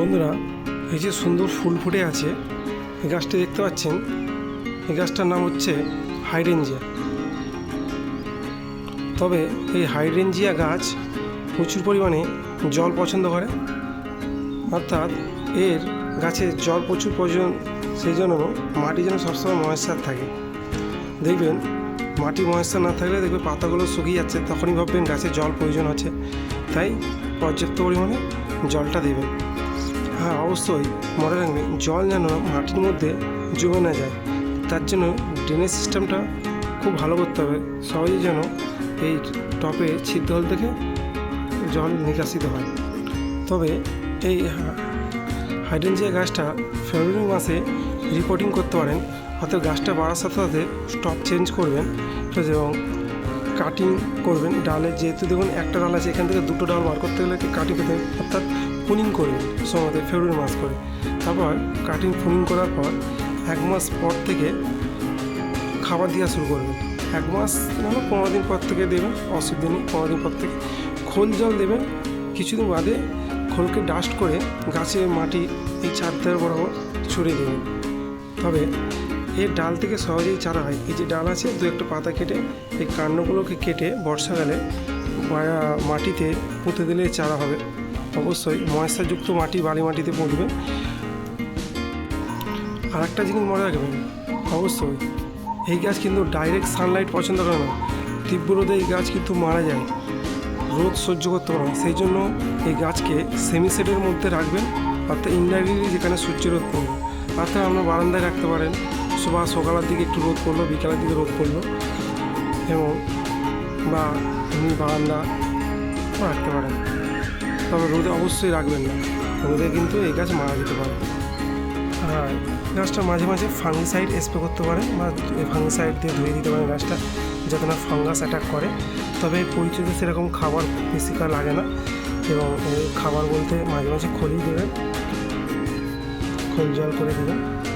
বন্ধুরা, এই যে সুন্দর ফুল ফুটে আছে, এই গাছটি দেখতে পাচ্ছেন? এই গাছটার নাম হচ্ছে হাইডেনজিয়া তবে এই হাইডেনজিয়া গাছ প্রচুর পরিমাণে জল পছন্দ করে। অর্থাৎ এর গাছে জল প্রচুর প্রয়োজন, সেই জন্য মাটি যেন সবসময় ময়েশ্চার থাকে। দেখবেন, মাটি ময়েশ্চার না থাকলে দেখবে পাতাগুলো শুকিয়ে যাচ্ছে, তখনই ভাববেন গাছে জল প্রয়োজন আছে। তাই পর্যাপ্ত পরিমাণে জলটা দেবেন। হ্যাঁ অবশ্যই। মনে রাখবেন জল যেন মাটির মধ্যে জমে না যায়, তার জন্য ড্রেনেজ সিস্টেমটা খুব ভালো করতে হবে। সহজে যেন এই টপে ছিদ্র হল থেকে জল নিকাশিত হয়। তবে এই হাইড্রেনজিয়া গাছটা ফেব্রুয়ারি মাসে রিপোর্টিং করতে পারেন। অর্থাৎ গাছটা বাড়ার সাথে সাথে স্টপ চেঞ্জ করবেন। এবং কাটিং করবেন ডালে, যেহেতু দেখুন একটা ডাল আছে, এখান থেকে দুটো ডাল বার করতে গেলে কাটিং করতে অর্থাৎ পুনিং করবেন সময়তে ফেব্রুয়ারি মাস করে। তারপর কাটিং পুনিং করার পর এক মাস পর থেকে খাবার দেওয়া শুরু করবেন। এক মাস মানে পনেরো দিন পর থেকে দেবেন অসুবিধা নেই পনেরো দিন পর থেকে খোল জল দেবেন। কিছুদিন বাদে খোলকে ডাস্ট করে গাছের মাটি, এই চারধার বরাবর ছড়িয়ে দেবেন। তবে এর ডাল থেকে সহজেই চারা হয়। এই যে ডাল আছে, দু একটা পাতা কেটে এই কাণ্ডগুলোকে কেটে বর্ষাকালে মাটিতে পুঁতে দিলে চারা হবে। অবশ্যই ময়েশ্চারযুক্ত মাটি বালি মাটিতে পুঁতবেন আর একটা জিনিস মনে রাখবেন, অবশ্যই এই গাছ কিন্তু ডাইরেক্ট সানলাইট পছন্দ করে না। তীব্র রোদে এই গাছ কিন্তু মারা যায়। রোদ সহ্য করতে পারে সেই জন্য এই গাছকে সেমি সেটের মধ্যে রাখবেন, অর্থাৎ ইনডাইরেক্টলি যেখানে সূর্যের রোদ পড়বে, অর্থাৎ আমরা বারান্দায় রাখতে পারেন। সবার সকালের দিকে একটু রোদ পড়ল, বিকালের দিকে রোদ পড়ল। এবং বা এমনি বারান্দা রাখতে পারেন। তবে রোদে অবশ্যই রাখবেন না। রোদে কিন্তু এই গাছ মারা যেতে পারে। আর গাছটা মাঝে মাঝে ফাঙ্গিসাইড স্প্রে করতে পারেন বা ফাঙ্গিসাইড দিয়ে ধুয়ে দিতে পারেন গাছটা যাতে না ফাঙ্গাস অ্যাটাক করে। তবে পরিচয়তে সেরকম খাবার বেশিকাল লাগে না। এবং খাবার বলতে মাঝে মাঝে খলি দেবেন। খোল জল করে দেবেন।